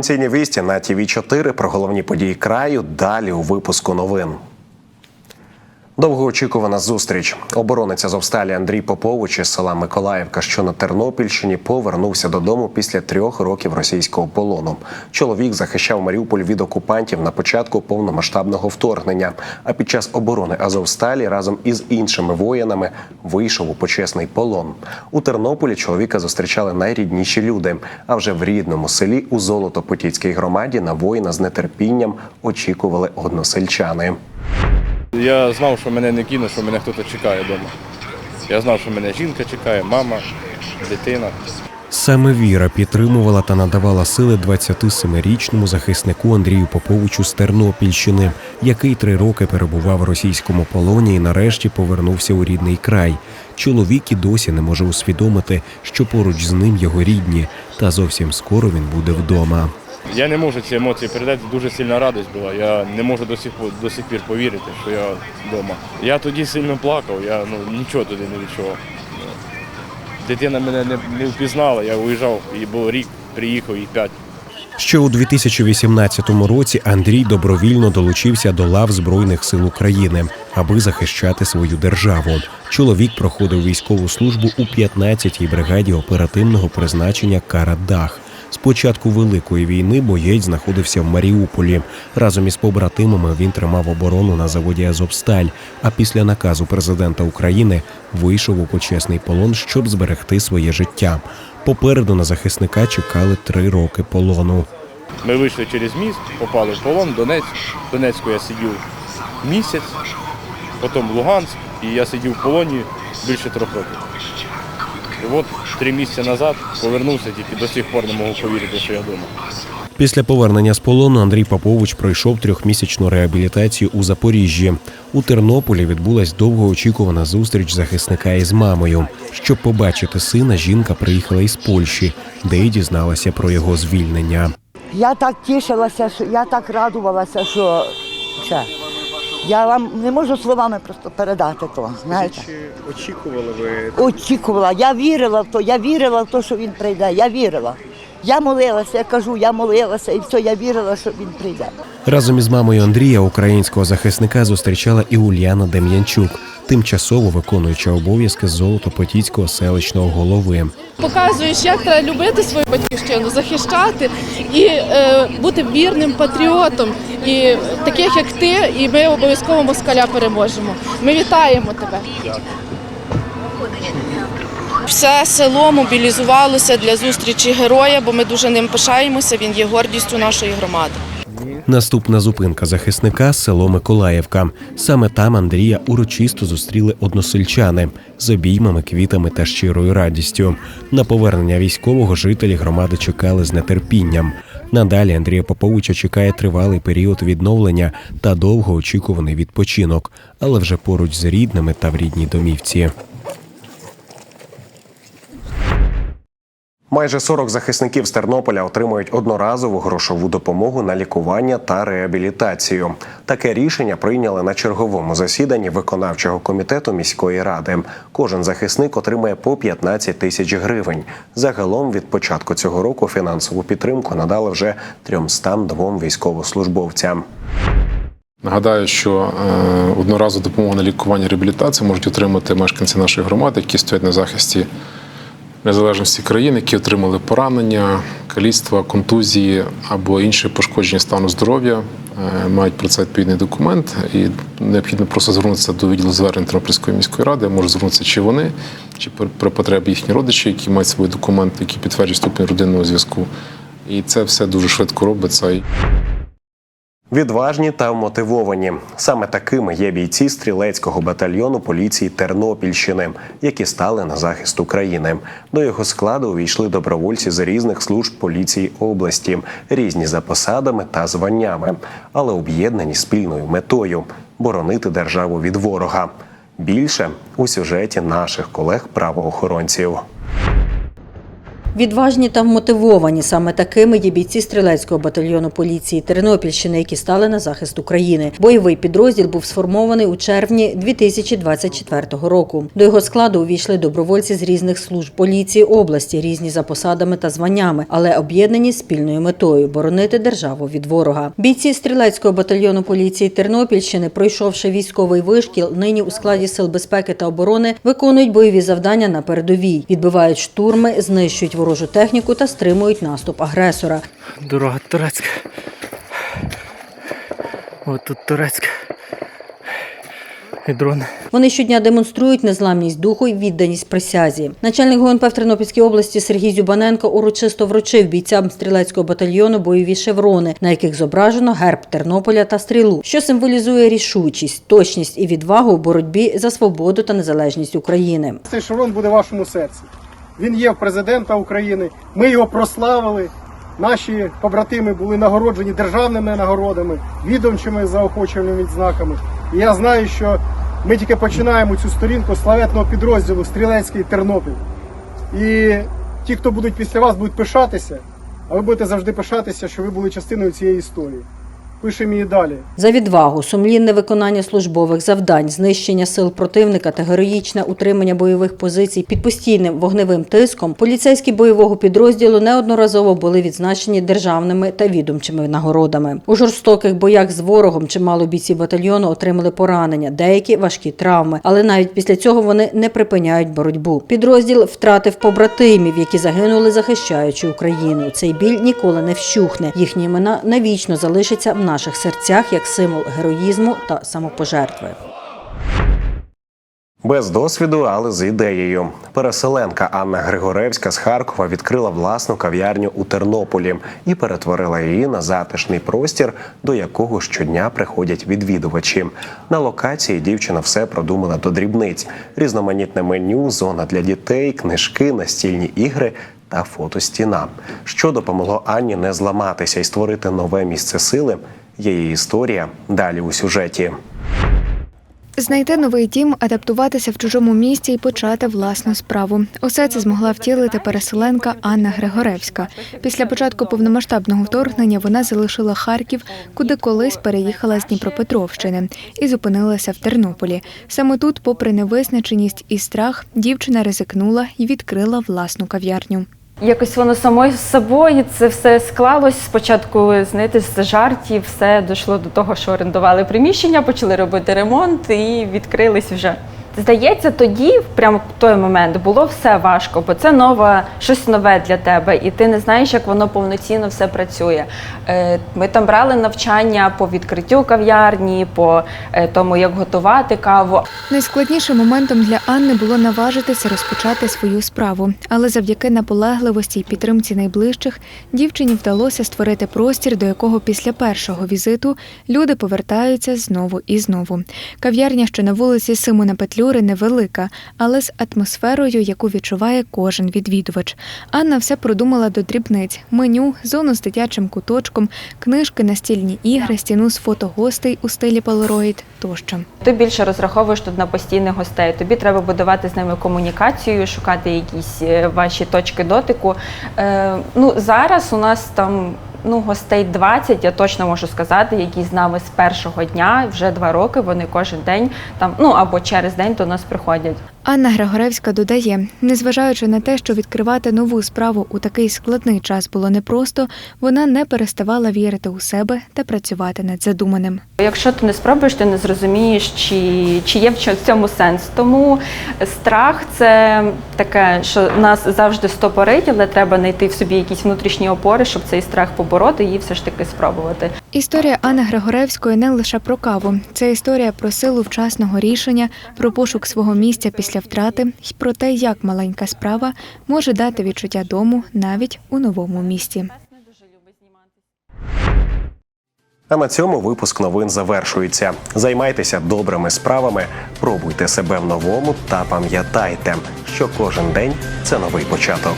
Провінційні вісті на ТВ 4 про головні події краю. Далі у випуску новин. Довгоочікувана зустріч. Оборонець Азовсталі Андрій Попович із села Миколаївка, що на Тернопільщині, повернувся додому після трьох років російського полону. Чоловік захищав Маріуполь від окупантів на початку повномасштабного вторгнення. А під час оборони Азовсталі разом із іншими воїнами вийшов у почесний полон. У Тернополі чоловіка зустрічали найрідніші люди. А вже в рідному селі у Золотопотіцькій громаді на воїна з нетерпінням очікували односельчани. Я знав, що мене не кинуть, що мене хтось чекає вдома. Я знав, що мене жінка чекає, мама, дитина. Саме Віра підтримувала та надавала сили 27-річному захиснику Андрію Поповичу з Тернопільщини, який три роки перебував в російському полоні і нарешті повернувся у рідний край. Чоловік і досі не може усвідомити, що поруч з ним його рідні, та зовсім скоро він буде вдома. Я не можу ці емоції передати, дуже сильна радість була. Я не можу до сих, до сих пір повірити, що я вдома. Я тоді сильно плакав, я ну, нічого тоді не відчував. Дитина мене не, не впізнала, я уїжджав, їй було рік, приїхав і п'ять. Ще у 2018 році Андрій добровільно долучився до лав Збройних сил України, аби захищати свою державу. Чоловік проходив військову службу у 15-й бригаді оперативного призначення Карадах. З початку великої війни боєць знаходився в Маріуполі. Разом із побратимами він тримав оборону на заводі Азовсталь. А після наказу президента України вийшов у почесний полон, щоб зберегти своє життя. Попереду на захисника чекали три роки полону. Ми вийшли через міст, попали в полон, Донецьк. Донецьку я сидів місяць, потім Луганськ, і я сидів в полоні більше трьох років. І от три місяці назад повернувся, тільки до сих пор не можу повірити, що я вдома. Після повернення з полону Андрій Попович пройшов трьохмісячну реабілітацію у Запоріжжі. У Тернополі відбулась довгоочікувана зустріч захисника із мамою. Щоб побачити сина, жінка приїхала із Польщі, де й дізналася про його звільнення. Я так тішилася, що я так радувалася, що це. Я вам не можу словами просто передати то. Знаєте, Чи очікували ви очікувала. Я вірила в то, я вірила в те, що він прийде. Я вірила. Я молилася, я кажу, я молилася, і все, я вірила, що він прийде. Разом із мамою Андрія українського захисника зустрічала і Ульяна Дем'янчук, тимчасово виконуюча обов'язки Золотопотіцького селищного голови. Показуєш, як треба любити свою батьківщину, захищати і е, бути вірним патріотом. І таких як ти, і ми обов'язково москаля переможемо. Ми вітаємо тебе. Все село мобілізувалося для зустрічі героя, бо ми дуже ним пишаємося. Він є гордістю нашої громади. Наступна зупинка захисника село Миколаївка. Саме там Андрія урочисто зустріли односельчани з обіймами, квітами та щирою радістю. На повернення військового жителі громади чекали з нетерпінням. Надалі Андрія Поповича чекає тривалий період відновлення та довгоочікуваний відпочинок, але вже поруч з рідними та в рідній домівці. Майже 40 захисників з Тернополя отримують одноразову грошову допомогу на лікування та реабілітацію. Таке рішення прийняли на черговому засіданні виконавчого комітету міської ради. Кожен захисник отримає по 15 тисяч гривень. Загалом від початку цього року фінансову підтримку надали вже 302 військовослужбовцям. Нагадаю, що е, одноразову допомогу на лікування і реабілітацію можуть отримати мешканці нашої громади, які стоять на захисті незалежності країни, які отримали поранення, каліцтва, контузії або інші пошкодження стану здоров'я, е, мають про це відповідний документ, і необхідно просто звернутися до відділу звернень Тернопільської міської ради. Можуть звернутися чи вони, чи при потребі їхні родичі, які мають свої документи, які підтверджують ступінь родинного зв'язку. І це все дуже швидко робиться. Відважні та вмотивовані. Саме такими є бійці стрілецького батальйону поліції Тернопільщини, які стали на захист України. До його складу увійшли добровольці з різних служб поліції області, різні за посадами та званнями, але об'єднані спільною метою боронити державу від ворога. Більше у сюжеті наших колег-правоохоронців. Відважні та вмотивовані саме такими є бійці стрілецького батальйону поліції Тернопільщини, які стали на захист України. Бойовий підрозділ був сформований у червні 2024 року. До його складу увійшли добровольці з різних служб поліції області, різні за посадами та званнями, але об'єднані спільною метою боронити державу від ворога. Бійці стрілецького батальйону поліції Тернопільщини, пройшовши військовий вишкіл, нині у складі сил безпеки та оборони виконують бойові завдання на передовій, відбивають штурми, знищують ворожу техніку та стримують наступ агресора. Дорога турецька. От тут турецька. І дрон. Вони щодня демонструють незламність духу і відданість присязі. Начальник ГУНП в Тернопільській області Сергій Зюбаненко урочисто вручив бійцям стрілецького батальйону бойові шеврони, на яких зображено герб Тернополя та стрілу, що символізує рішучість, точність і відвагу у боротьбі за свободу та незалежність України. Цей шеврон буде в вашому серці. Він є в президента України. Ми його прославили. Наші побратими були нагороджені державними нагородами, відомчими заохочувальними відзнаками. І я знаю, що ми тільки починаємо цю сторінку славетного підрозділу Стрілецький Тернопіль. І ті, хто будуть після вас, будуть пишатися, а ви будете завжди пишатися, що ви були частиною цієї історії. Пишемо її далі. За відвагу, сумлінне виконання службових завдань, знищення сил противника та героїчне утримання бойових позицій під постійним вогневим тиском, поліцейські бойового підрозділу неодноразово були відзначені державними та відомчими нагородами. У жорстоких боях з ворогом чимало бійців батальйону отримали поранення, деякі важкі травми, але навіть після цього вони не припиняють боротьбу. Підрозділ втратив побратимів, які загинули, захищаючи Україну. Цей біль ніколи не вщухне. Їхні імена навічно залишаться в наших серцях як символ героїзму та самопожертви. Без досвіду, але з ідеєю. Переселенка Анна Григоревська з Харкова відкрила власну кав'ярню у Тернополі і перетворила її на затишний простір, до якого щодня приходять відвідувачі. На локації дівчина все продумала до дрібниць: різноманітне меню, зона для дітей, книжки, настільні ігри. Та фотостіна, що допомогло Анні не зламатися і створити нове місце сили. Її історія далі у сюжеті. Знайти новий дім, адаптуватися в чужому місті і почати власну справу. Усе це змогла втілити переселенка Анна Григоревська. Після початку повномасштабного вторгнення вона залишила Харків, куди колись переїхала з Дніпропетровщини, і зупинилася в Тернополі. Саме тут, попри невизначеність і страх, дівчина ризикнула і відкрила власну кав'ярню. Якось воно само собою це все склалось. Спочатку, знаєте, з жартів все дійшло до того, що орендували приміщення, почали робити ремонт і відкрились вже. Здається, тоді, прямо в той момент, було все важко, бо це нове, щось нове для тебе, і ти не знаєш, як воно повноцінно все працює. Е, Ми там брали навчання по відкриттю кав'ярні, по е, тому, як готувати каву. Найскладнішим моментом для Анни було наважитися розпочати свою справу, але завдяки наполегливості і підтримці найближчих дівчині вдалося створити простір, до якого після першого візиту люди повертаються знову і знову. Кав'ярня, що на вулиці Симона Петлюри, невелика, але з атмосферою, яку відчуває кожен відвідувач. Анна все продумала до дрібниць: меню, зону з дитячим куточком, книжки, настільні ігри, стіну з фото гостей у стилі Polaroid тощо. Ти більше розраховуєш тут на постійних гостей. Тобі треба будувати з ними комунікацію, шукати якісь е, ваші точки дотику. Е, ну зараз у нас там. Ну, гостей 20, я точно можу сказати, які з нами з першого дня, вже два роки. Вони кожен день там, ну або через день до нас приходять. Анна Григоревська додає, незважаючи на те, що відкривати нову справу у такий складний час було непросто, вона не переставала вірити у себе та працювати над задуманим. Якщо ти не спробуєш, ти не зрозумієш, чи, чи є в цьому сенс. Тому страх це таке, що нас завжди стопорить, але треба знайти в собі якісь внутрішні опори, щоб цей страх побороти і все ж таки спробувати. Історія Анни Григоревської не лише про каву. Це історія про силу вчасного рішення, про пошук свого місця після втрати і про те, як маленька справа може дати відчуття дому навіть у новому місті. А на цьому випуск новин завершується. Займайтеся добрими справами, пробуйте себе в новому та пам'ятайте, що кожен день це новий початок.